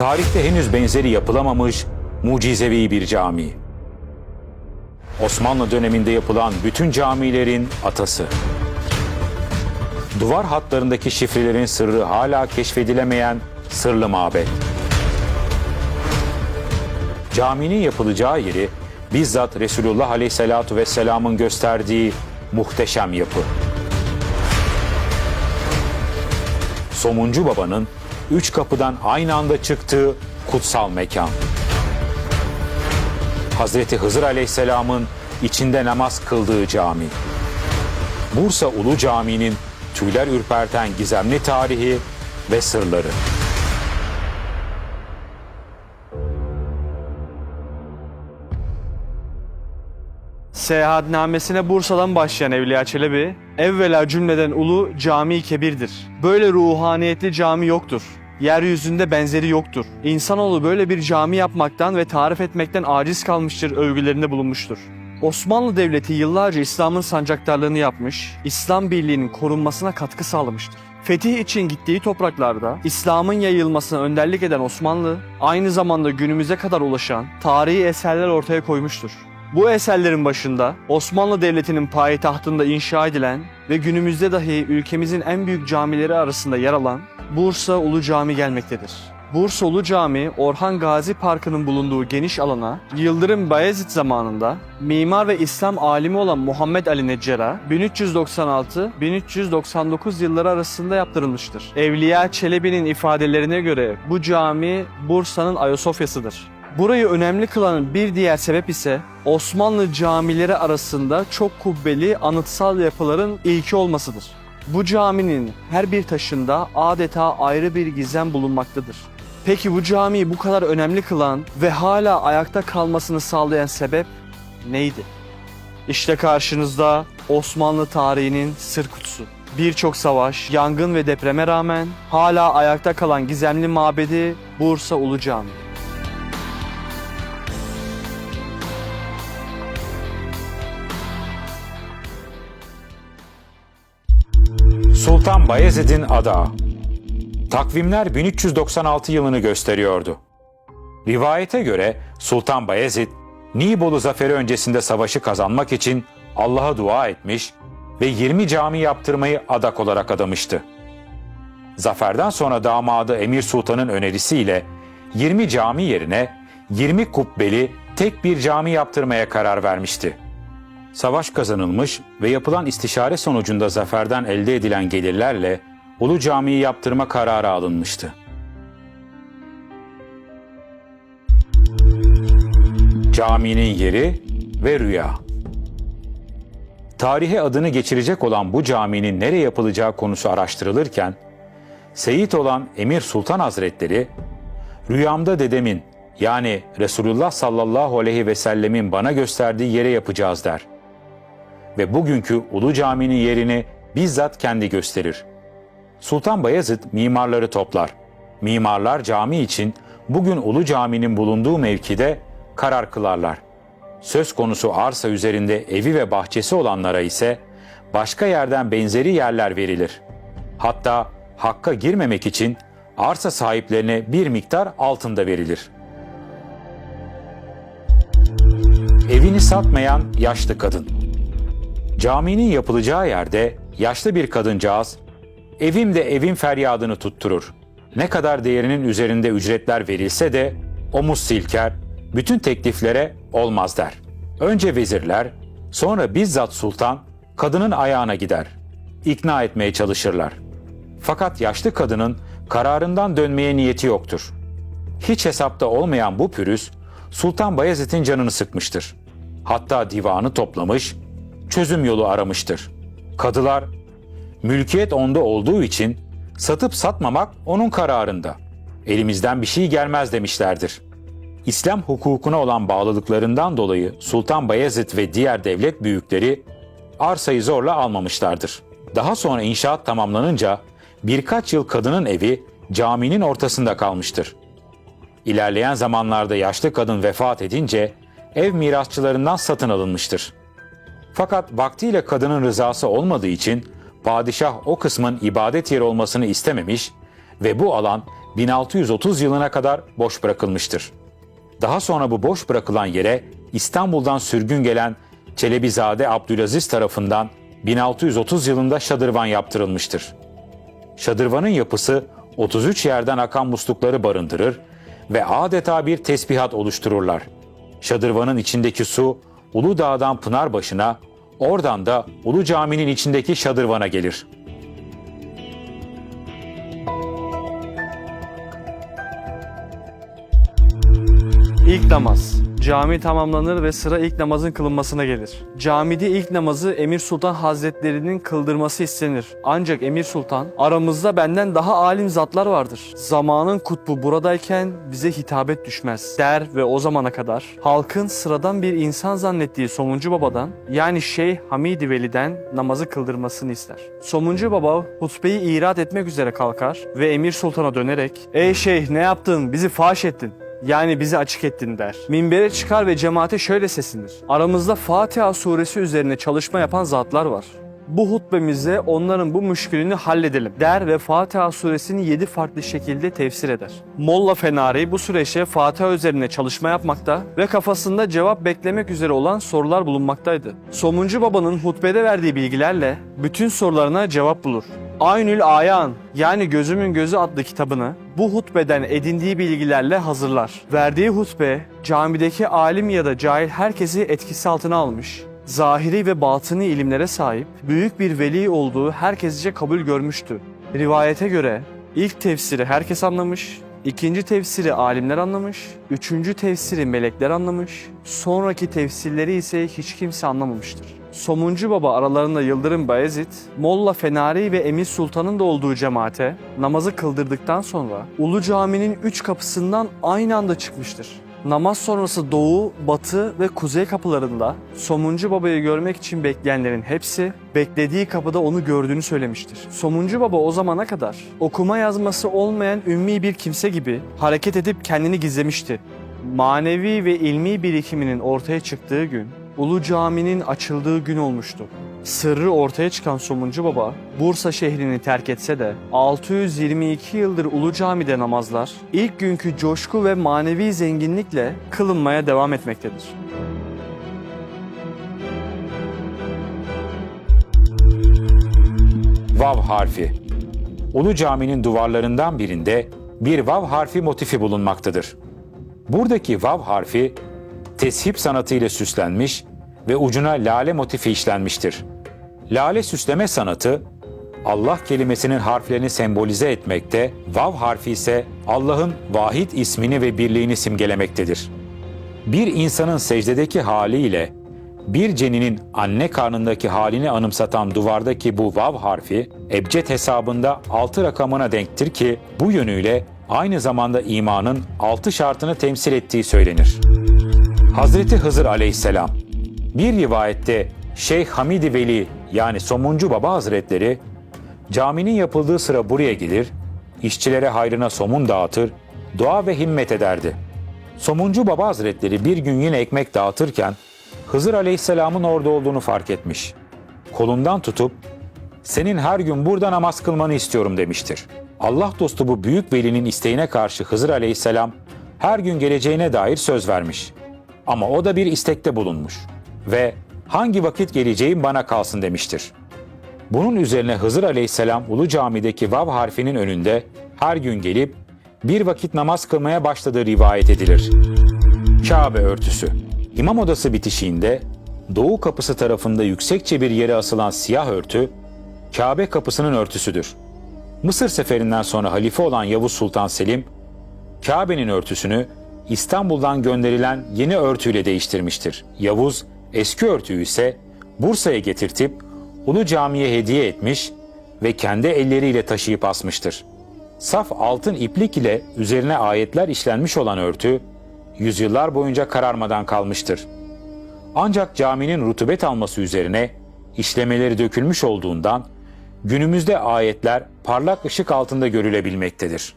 Tarihte henüz benzeri yapılamamış mucizevi bir cami. Osmanlı döneminde yapılan bütün camilerin atası. Duvar hatlarındaki şifrelerin sırrı hala keşfedilemeyen sırlı mabet. Caminin yapılacağı yeri bizzat Resulullah Aleyhisselatü Vesselam'ın gösterdiği muhteşem yapı. Somuncu Baba'nın üç kapıdan aynı anda çıktığı kutsal mekan. Hazreti Hızır Aleyhisselam'ın içinde namaz kıldığı cami. Bursa Ulu Camii'nin tüyler ürperten gizemli tarihi ve sırları. Seyahatnamesine Bursa'dan başlayan Evliya Çelebi, evvela cümleden ulu cami kebirdir. Böyle ruhaniyetli cami yoktur. Yeryüzünde benzeri yoktur. İnsanoğlu böyle bir cami yapmaktan ve tarif etmekten aciz kalmıştır övgülerinde bulunmuştur. Osmanlı Devleti yıllarca İslam'ın sancaktarlığını yapmış, İslam birliğinin korunmasına katkı sağlamıştır. Fetih için gittiği topraklarda İslam'ın yayılmasına önderlik eden Osmanlı, aynı zamanda günümüze kadar ulaşan tarihi eserler ortaya koymuştur. Bu eserlerin başında Osmanlı Devleti'nin payitahtında inşa edilen ve günümüzde dahi ülkemizin en büyük camileri arasında yer alan Bursa Ulu Cami gelmektedir. Bursa Ulu Cami, Orhan Gazi Parkı'nın bulunduğu geniş alana Yıldırım Bayezid zamanında mimar ve İslam alimi olan Muhammed Ali Neccar'a 1396-1399 yılları arasında yaptırılmıştır. Evliya Çelebi'nin ifadelerine göre bu cami Bursa'nın Ayasofya'sıdır. Burayı önemli kılan bir diğer sebep ise Osmanlı camileri arasında çok kubbeli anıtsal yapıların ilki olmasıdır. Bu caminin her bir taşında adeta ayrı bir gizem bulunmaktadır. Peki bu camiyi bu kadar önemli kılan ve hala ayakta kalmasını sağlayan sebep neydi? İşte karşınızda Osmanlı tarihinin sır kutusu. Birçok savaş, yangın ve depreme rağmen hala ayakta kalan gizemli mabedi Bursa Ulu Camii. Bayezid'in adağı. Takvimler 1396 yılını gösteriyordu. Rivayete göre Sultan Bayezid, Nibolu zaferi öncesinde savaşı kazanmak için Allah'a dua etmiş ve 20 cami yaptırmayı adak olarak adamıştı. Zaferden sonra damadı Emir Sultan'ın önerisiyle 20 cami yerine 20 kubbeli tek bir cami yaptırmaya karar vermişti. Savaş kazanılmış ve yapılan istişare sonucunda zaferden elde edilen gelirlerle Ulu Cami'yi yaptırma kararı alınmıştı. Caminin yeri ve rüya. Tarihe adını geçirecek olan bu caminin nereye yapılacağı konusu araştırılırken, Seyit olan Emir Sultan Hazretleri, rüyamda dedemin yani Resulullah sallallahu aleyhi ve sellemin bana gösterdiği yere yapacağız der ve bugünkü Ulu Cami'nin yerini bizzat kendi gösterir. Sultan Bayezid mimarları toplar. Mimarlar cami için bugün Ulu Cami'nin bulunduğu mevkide karar kılarlar. Söz konusu arsa üzerinde evi ve bahçesi olanlara ise başka yerden benzeri yerler verilir. Hatta hakka girmemek için arsa sahiplerine bir miktar altında verilir. Evini satmayan yaşlı kadın. Caminin yapılacağı yerde yaşlı bir kadıncağız, evim de evim feryadını tutturur. Ne kadar değerinin üzerinde ücretler verilse de omuz silker, bütün tekliflere olmaz der. Önce vezirler, sonra bizzat sultan kadının ayağına gider. İkna etmeye çalışırlar. Fakat yaşlı kadının kararından dönmeye niyeti yoktur. Hiç hesapta olmayan bu pürüz Sultan Bayezid'in canını sıkmıştır. Hatta divanı toplamış, çözüm yolu aramıştır. Kadılar, mülkiyet onda olduğu için satıp satmamak onun kararında. Elimizden bir şey gelmez demişlerdir. İslam hukukuna olan bağlılıklarından dolayı Sultan Bayezid ve diğer devlet büyükleri arsayı zorla almamışlardır. Daha sonra inşaat tamamlanınca birkaç yıl kadının evi caminin ortasında kalmıştır. İlerleyen zamanlarda yaşlı kadın vefat edince ev mirasçılarından satın alınmıştır. Fakat vaktiyle kadının rızası olmadığı için padişah o kısmın ibadet yeri olmasını istememiş ve bu alan 1630 yılına kadar boş bırakılmıştır. Daha sonra bu boş bırakılan yere İstanbul'dan sürgün gelen Çelebizade Abdülaziz tarafından 1630 yılında şadırvan yaptırılmıştır. Şadırvanın yapısı 33 yerden akan muslukları barındırır ve adeta bir tesbihat oluştururlar. Şadırvanın içindeki su Uludağ'dan Pınarbaşı'na, oradan da Ulu Cami'nin içindeki şadırvana gelir. İlk namaz. Cami tamamlanır ve sıra ilk namazın kılınmasına gelir. Camide ilk namazı Emir Sultan Hazretlerinin kıldırması istenir. Ancak Emir Sultan, aramızda benden daha alim zatlar vardır. Zamanın kutbu buradayken bize hitabet düşmez der ve o zamana kadar halkın sıradan bir insan zannettiği Somuncu Baba'dan yani Şeyh Hamidi Veli'den namazı kıldırmasını ister. Somuncu Baba hutbeyi irat etmek üzere kalkar ve Emir Sultan'a dönerek ''Ey şeyh ne yaptın bizi faş ettin.'' Yani bizi açık ettin der. Minbere çıkar ve cemaate şöyle seslenir. Aramızda Fatiha suresi üzerine çalışma yapan zatlar var. Bu hutbemizde onların bu müşkülünü halledelim der ve Fatiha suresini 7 farklı şekilde tefsir eder. Molla Fenari bu süreçte Fatiha üzerine çalışma yapmakta ve kafasında cevap beklemek üzere olan sorular bulunmaktaydı. Somuncu Baba'nın hutbede verdiği bilgilerle bütün sorularına cevap bulur. Aynül Ayan yani Gözümün Gözü adlı kitabını bu hutbeden edindiği bilgilerle hazırlar. Verdiği hutbe camideki alim ya da cahil herkesi etkisi altına almış. Zahiri ve batıni ilimlere sahip, büyük bir veli olduğu herkesce kabul görmüştü. Rivayete göre ilk tefsiri herkes anlamış, ikinci tefsiri alimler anlamış, üçüncü tefsiri melekler anlamış, sonraki tefsirleri ise hiç kimse anlamamıştır. Somuncu Baba aralarında Yıldırım Bayezid, Molla Fenari ve Emir Sultan'ın da olduğu cemaate namazı kıldırdıktan sonra Ulu Cami'nin üç kapısından aynı anda çıkmıştır. Namaz sonrası doğu, batı ve kuzey kapılarında Somuncu Baba'yı görmek için bekleyenlerin hepsi beklediği kapıda onu gördüğünü söylemiştir. Somuncu Baba o zamana kadar okuma yazması olmayan ümmi bir kimse gibi hareket edip kendini gizlemişti. Manevi ve ilmi birikiminin ortaya çıktığı gün Ulu Cami'nin açıldığı gün olmuştu. Sırrı ortaya çıkan Somuncu Baba, Bursa şehrini terk etse de 622 yıldır Ulu Cami'de namazlar ilk günkü coşku ve manevi zenginlikle kılınmaya devam etmektedir. Vav harfi. Ulu Cami'nin duvarlarından birinde bir vav harfi motifi bulunmaktadır. Buradaki vav harfi teship sanatı ile süslenmiş ve ucuna lale motifi işlenmiştir. Lale süsleme sanatı Allah kelimesinin harflerini sembolize etmekte, vav harfi ise Allah'ın vahid ismini ve birliğini simgelemektedir. Bir insanın secdedeki haliyle bir ceninin anne karnındaki halini anımsatan duvardaki bu vav harfi ebced hesabında 6 rakamına denktir ki bu yönüyle aynı zamanda imanın 6 şartını temsil ettiği söylenir. Hazreti Hızır aleyhisselam bir rivayette Şeyh Hamidi Veli yani Somuncu Baba Hazretleri caminin yapıldığı sıra buraya gelir, işçilere hayrına somun dağıtır, dua ve himmet ederdi. Somuncu Baba Hazretleri bir gün yine ekmek dağıtırken Hızır Aleyhisselam'ın orada olduğunu fark etmiş. Kolundan tutup senin her gün burada namaz kılmanı istiyorum demiştir. Allah dostu bu büyük velinin isteğine karşı Hızır Aleyhisselam her gün geleceğine dair söz vermiş. Ama o da bir istekte bulunmuş ve hangi vakit geleceğim bana kalsın demiştir. Bunun üzerine Hızır Aleyhisselam Ulu Cami'deki vav harfinin önünde her gün gelip bir vakit namaz kılmaya başladığı rivayet edilir. Kabe örtüsü. İmam odası bitişiğinde doğu kapısı tarafında yüksekçe bir yere asılan siyah örtü Kabe kapısının örtüsüdür. Mısır seferinden sonra halife olan Yavuz Sultan Selim Kabe'nin örtüsünü İstanbul'dan gönderilen yeni örtüyle değiştirmiştir. Yavuz eski örtüyü ise Bursa'ya getirtip Ulu Cami'ye hediye etmiş ve kendi elleriyle taşıyıp asmıştır. Saf altın iplik ile üzerine ayetler işlenmiş olan örtü yüzyıllar boyunca kararmadan kalmıştır. Ancak caminin rutubet alması üzerine işlemeleri dökülmüş olduğundan günümüzde ayetler parlak ışık altında görülebilmektedir.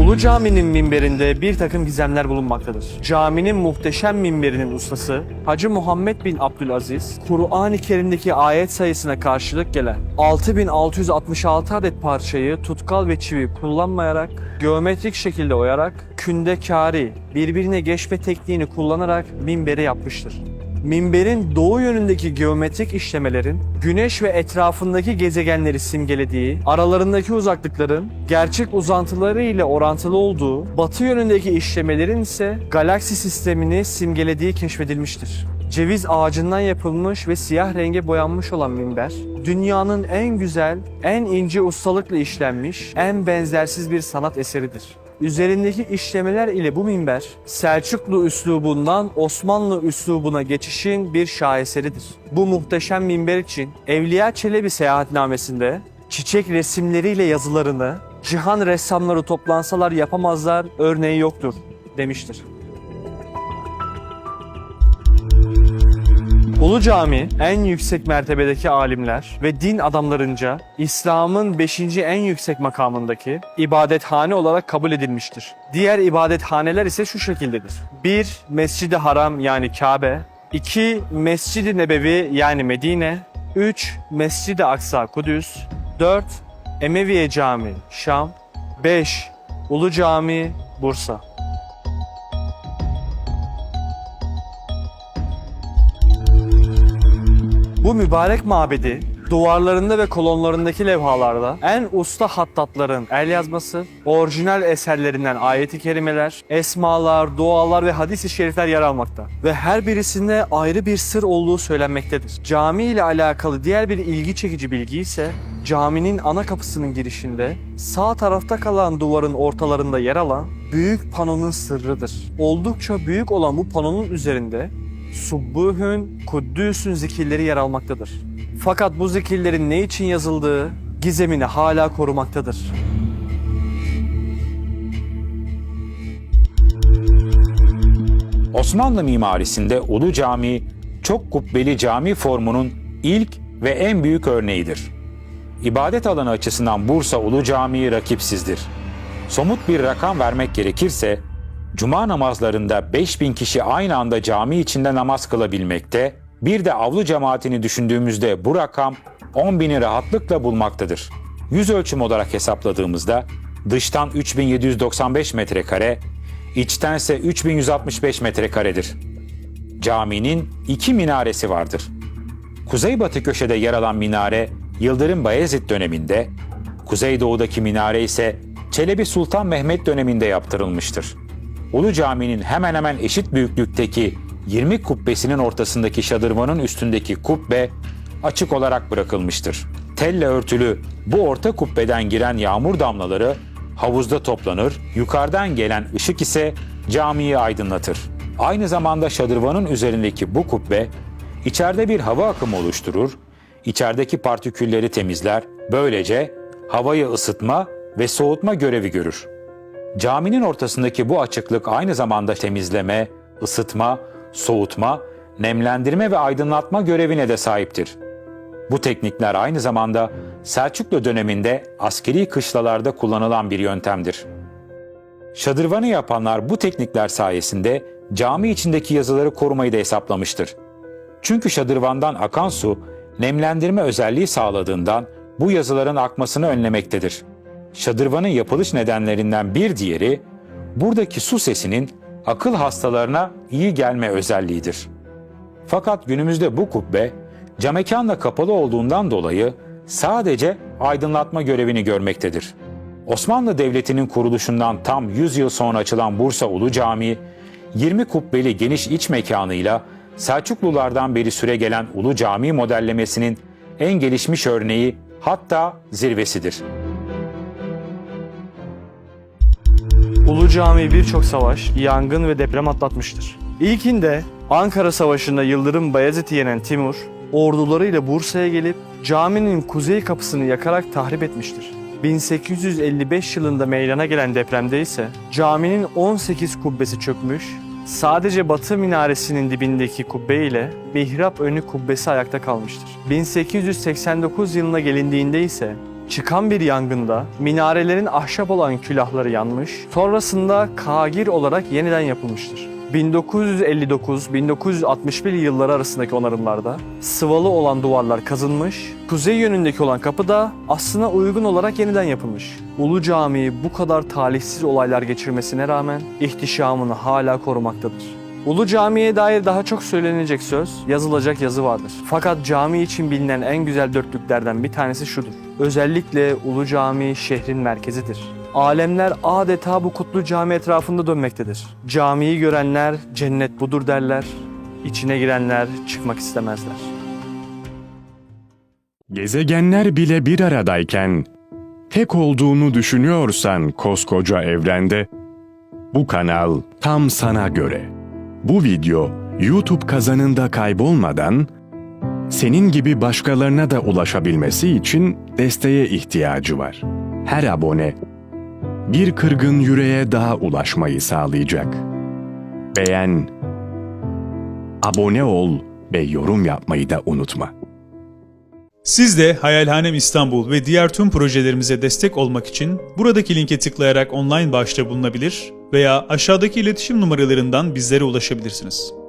Ulu Cami'nin minberinde bir takım gizemler bulunmaktadır. Caminin muhteşem minberinin ustası Hacı Muhammed bin Abdülaziz, Kur'an-ı Kerim'deki ayet sayısına karşılık gelen 6666 adet parçayı tutkal ve çivi kullanmayarak, geometrik şekilde oyarak, kündekari, birbirine geçme tekniğini kullanarak minberi yapmıştır. Minberin doğu yönündeki geometrik işlemelerin güneş ve etrafındaki gezegenleri simgelediği, aralarındaki uzaklıkların gerçek uzantıları ile orantılı olduğu, batı yönündeki işlemelerin ise galaksi sistemini simgelediği keşfedilmiştir. Ceviz ağacından yapılmış ve siyah renge boyanmış olan minber, dünyanın en güzel, en ince ustalıkla işlenmiş, en benzersiz bir sanat eseridir. Üzerindeki işlemeler ile bu minber Selçuklu üslubundan Osmanlı üslubuna geçişin bir şaheseridir. Bu muhteşem minber için Evliya Çelebi seyahatnamesinde çiçek resimleriyle yazılarını cihan ressamları toplansalar yapamazlar örneği yoktur demiştir. Ulu Cami en yüksek mertebedeki alimler ve din adamlarınca İslam'ın 5. en yüksek makamındaki ibadethane olarak kabul edilmiştir. Diğer ibadethaneler ise şu şekildedir. 1. Mescid-i Haram yani Kabe 2. Mescid-i Nebevi yani Medine 3. Mescid-i Aksa Kudüs 4. Emeviye Cami Şam 5. Ulu Cami Bursa Bu mübarek mabedi duvarlarında ve kolonlarındaki levhalarda en usta hattatların el yazması, orijinal eserlerinden ayeti kerimeler, esmalar, dualar ve hadis-i şerifler yer almakta. Ve her birisinde ayrı bir sır olduğu söylenmektedir. Cami ile alakalı diğer bir ilgi çekici bilgi ise caminin ana kapısının girişinde sağ tarafta kalan duvarın ortalarında yer alan büyük panonun sırrıdır. Oldukça büyük olan bu panonun üzerinde Subbuhün, Kuddüs'ün zikirleri yer almaktadır. Fakat bu zikirlerin ne için yazıldığı gizemini hala korumaktadır. Osmanlı mimarisinde Ulu Cami, çok kubbeli cami formunun ilk ve en büyük örneğidir. İbadet alanı açısından Bursa Ulu Camii rakipsizdir. Somut bir rakam vermek gerekirse, Cuma namazlarında 5000 kişi aynı anda cami içinde namaz kılabilmekte, bir de avlu cemaatini düşündüğümüzde bu rakam 10 bini rahatlıkla bulmaktadır. Yüz ölçüm olarak hesapladığımızda dıştan 3795 metrekare, içtense 3165 metrekaredir. Caminin iki minaresi vardır. Kuzeybatı köşede yer alan minare Yıldırım Bayezid döneminde, kuzeydoğudaki minare ise Çelebi Sultan Mehmet döneminde yaptırılmıştır. Ulu Cami'nin hemen hemen eşit büyüklükteki 20 kubbesinin ortasındaki şadırvanın üstündeki kubbe açık olarak bırakılmıştır. Telle örtülü bu orta kubbeden giren yağmur damlaları havuzda toplanır, yukarıdan gelen ışık ise camiyi aydınlatır. Aynı zamanda şadırvanın üzerindeki bu kubbe içeride bir hava akımı oluşturur, içerideki partikülleri temizler, böylece havayı ısıtma ve soğutma görevi görür. Caminin ortasındaki bu açıklık aynı zamanda temizleme, ısıtma, soğutma, nemlendirme ve aydınlatma görevine de sahiptir. Bu teknikler aynı zamanda Selçuklu döneminde askeri kışlalarda kullanılan bir yöntemdir. Şadırvanı yapanlar bu teknikler sayesinde cami içindeki yazıları korumayı da hesaplamıştır. Çünkü şadırvandan akan su nemlendirme özelliği sağladığından bu yazıların akmasını önlemektedir. Şadırvanın yapılış nedenlerinden bir diğeri buradaki su sesinin akıl hastalarına iyi gelme özelliğidir. Fakat günümüzde bu kubbe camekanla kapalı olduğundan dolayı sadece aydınlatma görevini görmektedir. Osmanlı Devleti'nin kuruluşundan tam 100 yıl sonra açılan Bursa Ulu Camii, 20 kubbeli geniş iç mekanıyla Selçuklulardan beri süre gelen Ulu Cami modellemesinin en gelişmiş örneği hatta zirvesidir. Ulu Cami birçok savaş, yangın ve deprem atlatmıştır. İlkinde Ankara Savaşı'nda Yıldırım Bayezid'i yenen Timur, ordularıyla Bursa'ya gelip caminin kuzey kapısını yakarak tahrip etmiştir. 1855 yılında meydana gelen depremde ise caminin 18 kubbesi çökmüş, sadece batı minaresinin dibindeki kubbe ile mihrap önü kubbesi ayakta kalmıştır. 1889 yılına gelindiğinde ise Çıkan bir yangında minarelerin ahşap olan külahları yanmış, sonrasında kagir olarak yeniden yapılmıştır. 1959-1961 yılları arasındaki onarımlarda sıvalı olan duvarlar kazınmış, kuzey yönündeki olan kapı da aslına uygun olarak yeniden yapılmış. Ulu Camii bu kadar talihsiz olaylar geçirmesine rağmen ihtişamını hala korumaktadır. Ulu Cami'ye dair daha çok söylenecek söz, yazılacak yazı vardır. Fakat cami için bilinen en güzel dörtlüklerden bir tanesi şudur. Özellikle Ulu Cami şehrin merkezidir. Alemler adeta bu kutlu cami etrafında dönmektedir. Camiyi görenler cennet budur derler, içine girenler çıkmak istemezler. Gezegenler bile bir aradayken tek olduğunu düşünüyorsan koskoca evrende bu kanal tam sana göre. Bu video YouTube kazanında kaybolmadan senin gibi başkalarına da ulaşabilmesi için desteğe ihtiyacı var. Her abone bir kırgın yüreğe daha ulaşmayı sağlayacak. Beğen, abone ol ve yorum yapmayı da unutma. Siz de Hayalhanem İstanbul ve diğer tüm projelerimize destek olmak için buradaki linke tıklayarak online bağışta bulunabilir veya aşağıdaki iletişim numaralarından bizlere ulaşabilirsiniz.